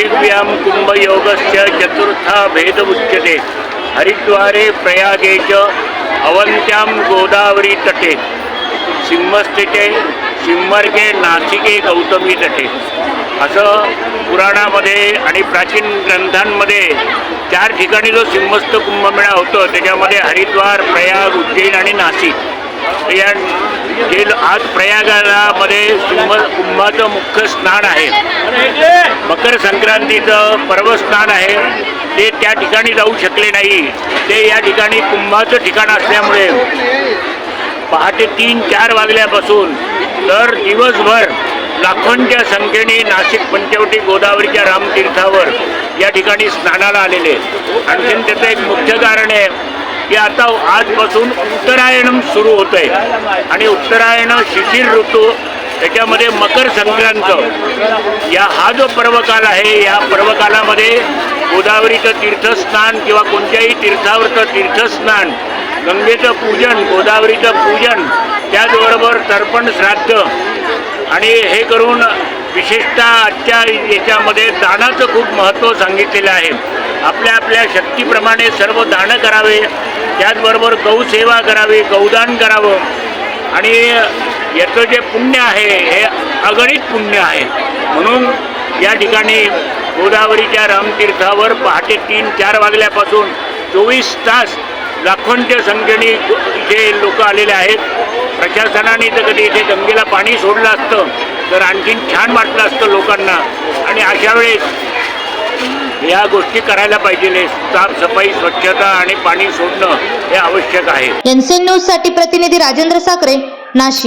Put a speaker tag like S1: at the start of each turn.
S1: पृथिव्यां कुम्भयोगस्य चतुर्था भेद हरिद्वारे प्रयागे च अवंत्यां गोदावरी तटे। सिंहस्थिते सिंहर्गे नासिके गौतमी तटे। असं पुराणामध्ये आणि प्राचीन ग्रंथांमध्ये चार ठिकाणी जो सिंहस्थ कुंभमेळा होतो त्याच्यामध्ये हरिद्वार प्रयाग उज्जैन आणि नाशिक या जे आज प्रयागामध्ये सिंह कुंभाचं मुख्य स्नान आहे। मकर संक्रांतीचं पर्वस्थान आहे. ते त्या ठिकाणी जाऊ शकले नाही. ते या ठिकाणी कुंभाचं ठिकाण असल्यामुळे पहाटे तीन चार वाजल्यापासून तर दिवसभर लाखोंच्या संख्येने नाशिक पंचवटी गोदावरीच्या रामतीर्थावर या ठिकाणी स्नानाला आलेले आहेत. आणखीन त्याचं एक मुख्य कारण आहे की आता आजपासून उत्तरायण सुरू होतं आहे आणि उत्तरायण शिशिर ऋतू त्याच्यामध्ये मकर संक्रांत. या हा जो पर्वकाल आहे या पर्वकालामध्ये गोदावरीचं तीर्थस्नान किंवा कोणत्याही तीर्थावरचं तीर्थस्नान गंगेचं पूजन गोदावरीचं पूजन त्याचबरोबर तर्पण श्राद्ध आणि हे करून विशेषतः आजच्या याच्यामध्ये दानाचं खूप महत्त्व सांगितलेलं आहे. आपल्या आपल्या शक्तीप्रमाणे सर्व दानं करावे त्याचबरोबर गौसेवा करावी गौदान करावं आणि याचं जे पुण्य आहे हे अगणित पुण्य आहे. म्हणून या ठिकाणी गोदावरीच्या रामतीर्थावर पहाटे तीन चार वाजल्यापासून चोवीस तास लाखोंच्या संख्येने इथे लोक आलेले आहेत. प्रशासनाने तर कधी इथे गंगेला पाणी सोडलं असतं तर आणखीन छान वाटलं असतं लोकांना. आणि अशा वेळेस या गोष्टी करायला पाहिजे साफसफाई स्वच्छता आणि पाणी सोडणं हे आवश्यक आहे.
S2: एनसीएन न्यूजसाठी प्रतिनिधी राजेंद्र साखरे नाशिक.